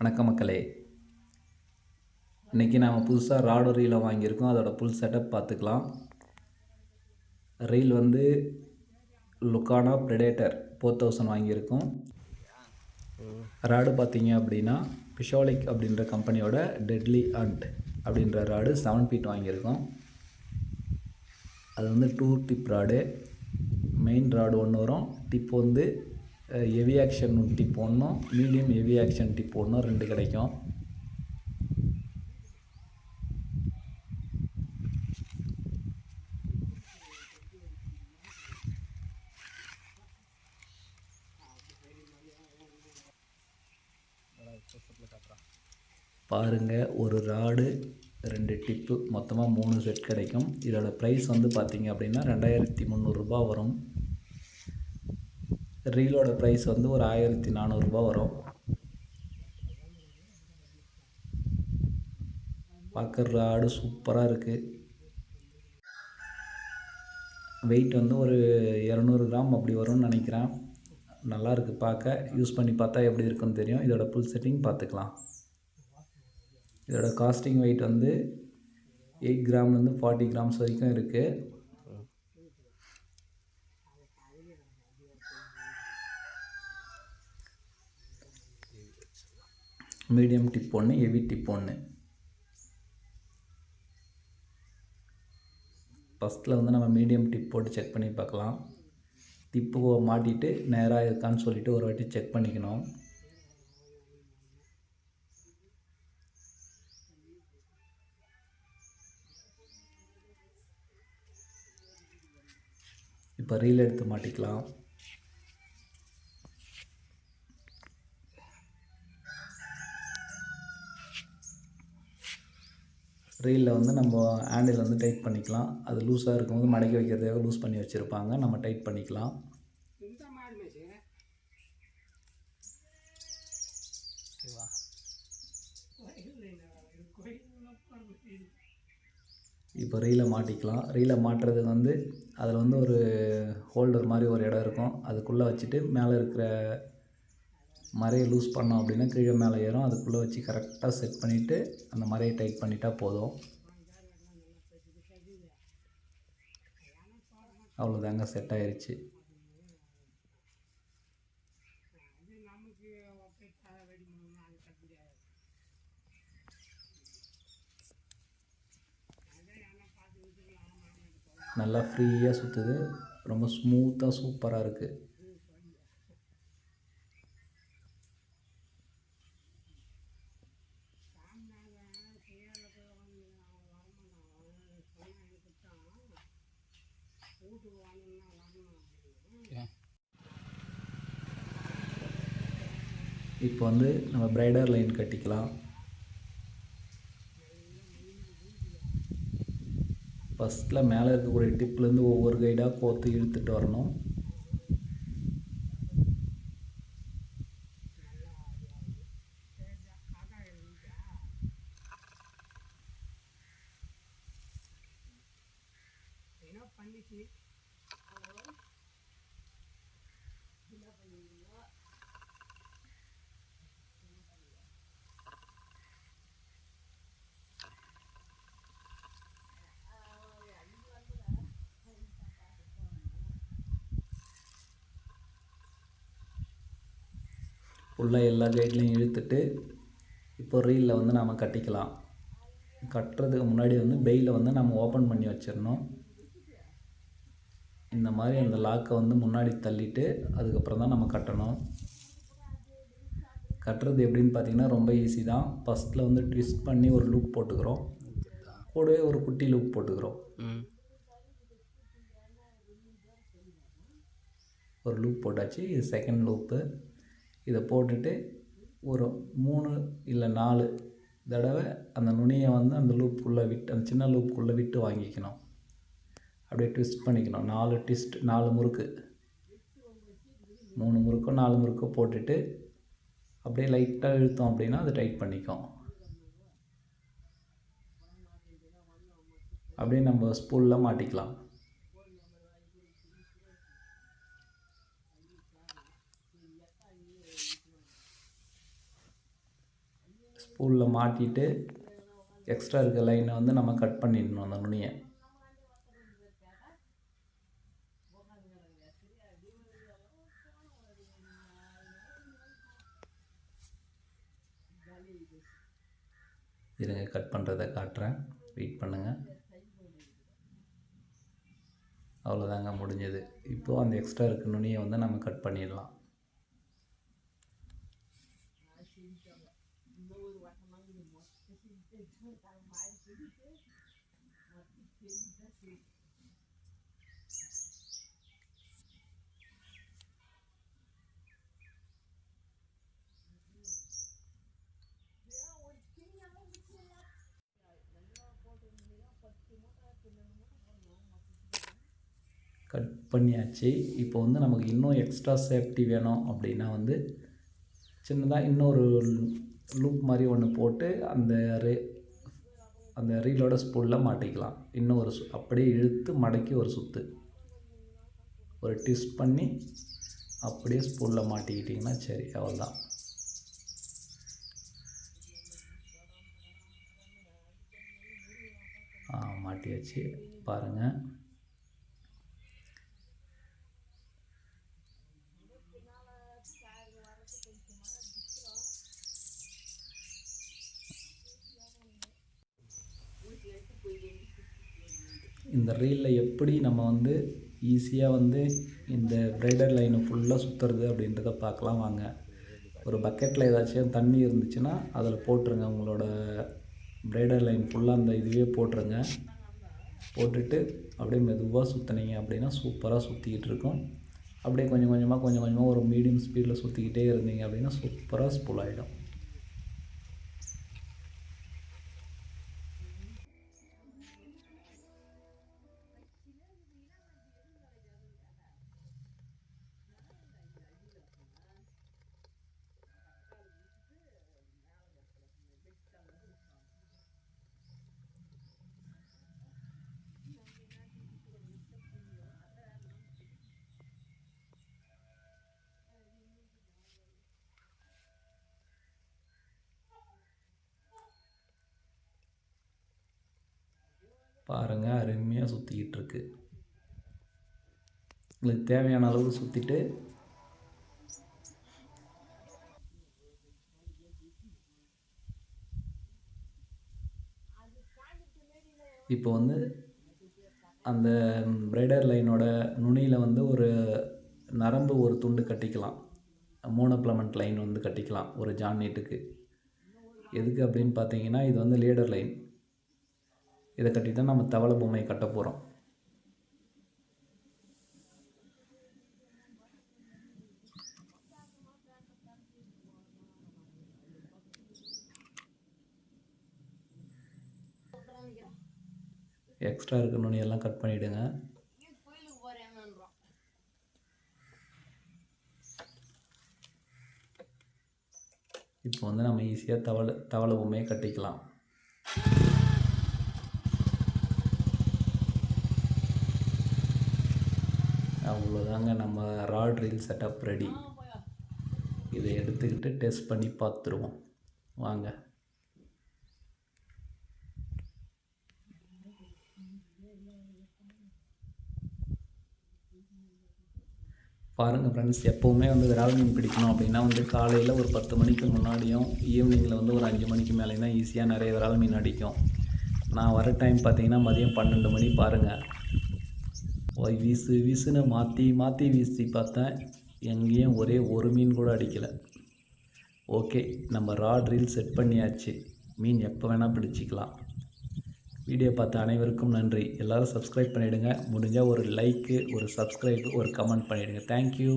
வணக்கம் மக்களே. இன்றைக்கி நாம் புதுசாக ராடு ரீலை வாங்கியிருக்கோம். அதோட ஃபுல் செட்டப் பார்த்துக்கலாம். ரீல் வந்து லுக்கானா ப்ரெடேட்டர் ஃபோர் தௌசண்ட் வாங்கியிருக்கோம். ராடு பார்த்தீங்க அப்படின்னா பிஷோலிக் அப்படின்ற கம்பெனியோட டெட்லி அண்ட் அப்படின்ற ராடு செவன் ஃபீட் வாங்கியிருக்கோம். அது வந்து two tip rod. Main rod ஒன்று வரும். டிப் வந்து ஹெவி ஆக்ஷன் டிப் ஒன்றும் மீடியம் ஹெவி ஆக்ஷன் டிப் ஒன்றும் ரெண்டு கிடைக்கும். பாருங்கள் ஒரு ராடு ரெண்டு டிப்பு மொத்தமாக மூணு செட் கிடைக்கும். இதோட ப்ரைஸ் வந்து பார்த்தீங்க அப்படின்னா ரெண்டாயிரத்தி முந்நூறுரூபா வரும். ரீலோட ப்ரைஸ் வந்து ஒரு ஆயிரத்தி நானூறுரூபா வரும். பார்க்குற ஆடு சூப்பராக இருக்குது வெயிட் வந்து ஒரு இரநூறு கிராம் அப்படி வரும்னு நினைக்கிறேன். நல்லா இருக்குது பார்க்க. யூஸ் பண்ணி பார்த்தா எப்படி இருக்குன்னு தெரியும். இதோட ஃபுல் செட்டிங் பார்த்துக்கலாம். இதோட காஸ்டிங் வெயிட் வந்து எயிட் கிராம்லேருந்து ஃபார்ட்டி கிராம்ஸ் வரைக்கும் இருக்குது மீடியம் டிப் ஒன்று ஹெவி டிப் ஒன்று ஃபஸ்ட்டில் வந்து நம்ம மீடியம் டிப் போட்டு செக் பண்ணி பார்க்கலாம். டிப்பு மாட்டிட்டு நேராக இருக்கான்னு சொல்லிவிட்டு ஒரு வாட்டி செக் பண்ணிக்கணும். இப்போ ரீல் எடுத்து மாட்டிக்கலாம். ரீலில் வந்து நம்ம ஹேண்டில் வந்து டைட் பண்ணிக்கலாம். அது லூஸாக இருக்கும்போது மடக்கி வைக்கிறதுக்காக லூஸ் பண்ணி வச்சுருப்பாங்க. நம்ம டைட் பண்ணிக்கலாம். இப்போ ரீலை மாட்டிக்கலாம். ரீலை மாட்டுறது வந்து அதில் வந்து ஒரு ஹோல்டர் மாதிரி ஒரு இடம் இருக்கும். அதுக்குள்ளே வச்சுட்டு மேலே இருக்கிற மரையை லூஸ் பண்ணோம் அப்படின்னா கீழே மேலே ஏறும். அதுக்குள்ளே வச்சு கரெக்டாக செட் பண்ணிவிட்டு அந்த மறையை டைட் பண்ணிட்டா போதும். அவ்வளோதாங்க செட் ஆயிடுச்சு நல்லா ஃப்ரீயாக சுற்றுது ரொம்ப ஸ்மூத்தாக சூப்பராக இருக்குது இப்போ வந்து நம்ம பிரைடர் லைன் கட்டிக்கலாம். ஃபஸ்ட்டில் மேலே இருக்கக்கூடிய டிப்லேருந்து ஒவ்வொரு கைடாக கோர்த்து இழுத்துட்டு வரணும். ஃபுல்லாக எல்லா கைட்லையும் இழுத்துட்டு இப்போ ரீலில் வந்து நாம் கட்டிக்கலாம். கட்டுறதுக்கு முன்னாடி வந்து பெயிலை வந்து நம்ம ஓப்பன் பண்ணி வச்சிடணும். இந்த மாதிரி அந்த லாக்கை வந்து முன்னாடி தள்ளிட்டு அதுக்கப்புறம் தான் நம்ம கட்டணும். கட்டுறது எப்படின்னு பார்த்தீங்கன்னா ரொம்ப ஈஸி தான். ஃபஸ்ட்டில் வந்து ட்விஸ்ட் பண்ணி ஒரு லூப் போட்டுக்கிறோம். கூடவே ஒரு குட்டி லூப் போட்டுக்கிறோம். ஒரு லூப் போட்டாச்சு. இது செகண்ட் லூப்பு இதை போட்டுட்டு ஒரு மூணு இல்லை நாலு தடவை அந்த நுனியை வந்து அந்த லூப்புக்குள்ளே விட்டு அந்த சின்ன லூப்புக்குள்ளே விட்டு வாங்கிக்கணும். அப்படியே ட்விஸ்ட் பண்ணிக்கணும். நாலு ட்விஸ்ட் நாலு முறுக்கு. மூணு முறுக்கோ நாலு முறுக்கோ போட்டுட்டு அப்படியே லைட்டாக இழுத்தோம் அப்படின்னா அது டைட் பண்ணிக்கும். அப்படியே நம்ம ஸ்பூலில் மாட்டிக்கலாம். ஸ்பூலில் மாட்டிட்டு எக்ஸ்ட்ரா இருக்க லைனை வந்து நம்ம கட் பண்ணிடணும் அந்த நுனியை. இருங்க கட் பண்ணுறதை காட்டுறேன். வெயிட் பண்ணுங்கள் அவ்வளோதாங்க முடிஞ்சது. இப்போது அந்த எக்ஸ்ட்ரா இருக்க நுனியை வந்து நம்ம கட் பண்ணிடலாம். கட் பண்ணியாச்சு. இப்போ வந்து நமக்கு இன்னும் எக்ஸ்ட்ரா சேஃப்டி வேணும் அப்படின்னா வந்து சின்னதாக இன்னொரு லூப் மாதிரி ஒன்று போட்டு அந்த ரே அந்த ரீலோட ஸ்பூலில் மாட்டிக்கலாம். இன்னும் ஒரு சு- அப்படியே இழுத்து மடக்கி ஒரு சுற்று ஒரு ட்விஸ்ட் பண்ணி அப்படியே ஸ்பூலில் மாட்டிக்கிட்டிங்கன்னா சரி அவ்வளோதான் ஆ மாட்டியாச்சு. பாருங்கள் இந்த ரீலில் எப்படி நம்ம வந்து ஈஸியாக வந்து இந்த பிரைடர் லைனை ஃபுல்லாக சுற்றுறது அப்படின்றத பார்க்கலாம் வாங்க. ஒரு பக்கெட்டில் ஏதாச்சும் தண்ணி இருந்துச்சுன்னா அதில் போட்டுருங்க. உங்களோட பிரைடர் லைன் ஃபுல்லாக அந்த இதுவே போட்டுருங்க. போட்டுட்டு அப்படியே மெதுவாக சுற்றுனீங்க அப்படின்னா சூப்பராக சுற்றிக்கிட்டு இருக்கும். அப்படியே கொஞ்சம் கொஞ்சமாக கொஞ்சம் கொஞ்சமாக ஒரு மீடியம் ஸ்பீடில் சுற்றிக்கிட்டே இருந்தீங்க அப்படின்னா சூப்பராக ஸ்பூல் ஆகிடும் பாருங்கள் அருமையாக சுற்றிக்கிட்டு இருக்கு உங்களுக்கு தேவையான அளவுக்கு சுற்றிட்டு இப்போ வந்து அந்த பிரைடர் லைனோட நுனியில் வந்து ஒரு நரம்பு ஒரு துண்டு கட்டிக்கலாம். மோனோப்ளமெண்ட் லைன் வந்து கட்டிக்கலாம் ஒரு ஜான் நீட்டுக்கு எதுக்கு அப்படின்னு பார்த்தீங்கன்னா இது வந்து லீடர் லைன் இதை கட்டிட்டா நம்ம தவளை பொம்மையை கட்ட போகிறோம் எக்ஸ்ட்ரா இருக்க எல்லாம் கட் பண்ணிவிடுங்க இப்போ வந்து நம்ம ஈஸியாக தவளை தவளை பொம்மையை கட்டிக்கலாம். அவ்வளோதாங்க நம்ம ராட் ரீல் செட்டப் ரெடி இதை எடுத்துக்கிட்டு டெஸ்ட் பண்ணி பார்த்துருவோம். வாங்க. பாருங்கள் ஃப்ரெண்ட்ஸ் எப்போவுமே வந்து விரால் மீன் பிடிக்கணும் அப்படின்னா வந்து காலையில் ஒரு பத்து மணிக்கு முன்னாடியும் ஈவினிங்கில் வந்து ஒரு அஞ்சு மணிக்கு மேலேயும் தான் ஈஸியாக நிறைய விரால் மீன் அடிக்கும். நான் வர டைம் பார்த்தீங்கன்னா மதியம் பன்னெண்டு மணி பாருங்கள் வீசு வீசுன்னு மாற்றி மாற்றி வீசி பார்த்தேன். எங்கேயும் ஒரே ஒரு மீன் கூட அடிக்கலை. ஓகே நம்ம ராட் ரீல் செட் பண்ணியாச்சு. மீன் எப்போ வேணால் பிடிச்சிக்கலாம். வீடியோ பார்த்த அனைவருக்கும் நன்றி. எல்லோரும் சப்ஸ்கிரைப் பண்ணிவிடுங்க முடிஞ்சால் ஒரு லைக்கு ஒரு சப்ஸ்கிரைப் ஒரு கமெண்ட் பண்ணிவிடுங்க தேங்க்யூ